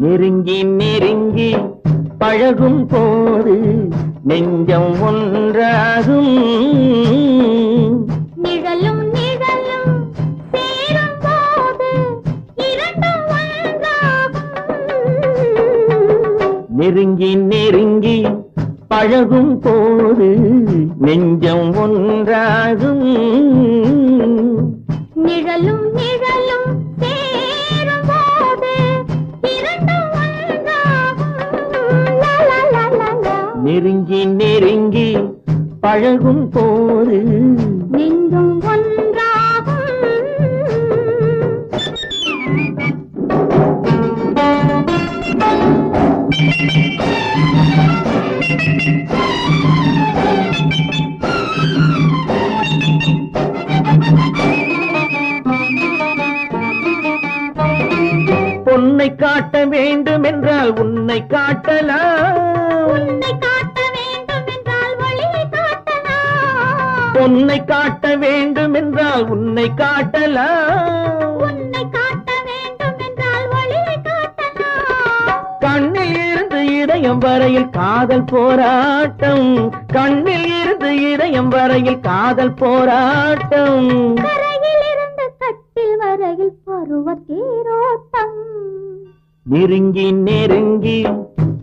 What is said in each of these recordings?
நெருங்கி நெருங்கி பழகும் போது நெஞ்சம் ஒன்றாகும். நிழலும் நிழலும் சேரும் போது இரண்டும் நெருங்கி நெருங்கி பழகும் போது நெஞ்சம் ஒன்றாகும். நிழலும் நெருங்கி நெருங்கி பழகும் போது நெஞ்சும் ஒன்றாகும். பொன்னை காட்ட வேண்டும் என்றால் உன்னை காட்டலாம். பொன்னை காட்ட வேண்டும் என்றால் உன்னை காட்டலாம். உன்னை காட்ட வேண்டும் என்றால் ஒளியை காட்டலாம். கண்ணில் இருந்து இதயம் வரையில் காதல் போராட்டம். கண்ணில் இருந்து இதயம் வரையில் காதல் போராட்டம். கரையில் இருந்து கட்டில் வரையில் பருவ தேரோட்டம். நெருங்கி நெருங்கி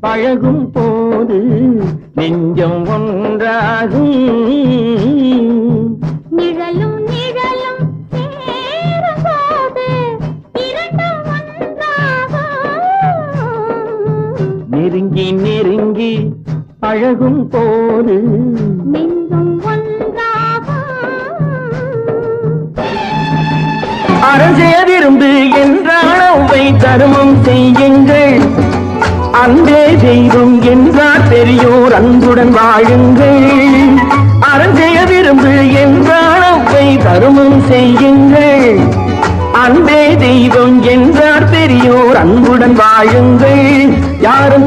பழகும் போது நெஞ்சம் ஒன்றாகும். நிழலும் நிழலும் நெருங்கி நெருங்கி பழகும் போது நெஞ்சும் அரசே விரும்பு என்றாளவை தருமம் செய்யுங்கள். அன்பே தெய்வம் என்றார் பெரியோர் அன்புடன் வாழுங்கள். அரஞ்செய விரும்பு என்றால் என்றாளவை தருமம் செய்யுங்கள். அன்பே தெய்வம் என்றார் பெரியோர் அன்புடன் வாழுங்கள். யாரும்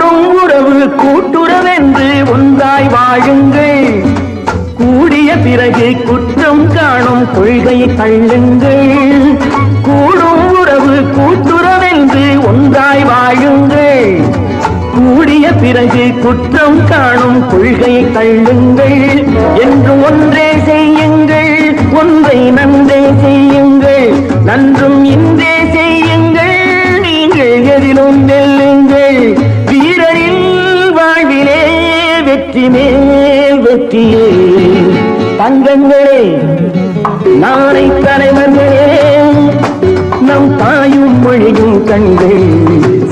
கூடும் உறவு கூட்டுறவென்று ஒன்றாய் வாழுங்கள். கூடிய பிறகு குற்றம் காணும் கொள்கை தள்ளுங்கள். கூடும் உறவு கூட்டுறவென்று ஒன்றாய் வாழுங்கள். கூடிய பிறகு குற்றம் காணும் கொள்கை தள்ளுங்கள். என்று ஒன்றே செய்யுங்கள். மேல் வெற்றியே தங்கங்களே நாளை தலைவர்களே நம் தாயும் மொழியும் கண்கள்.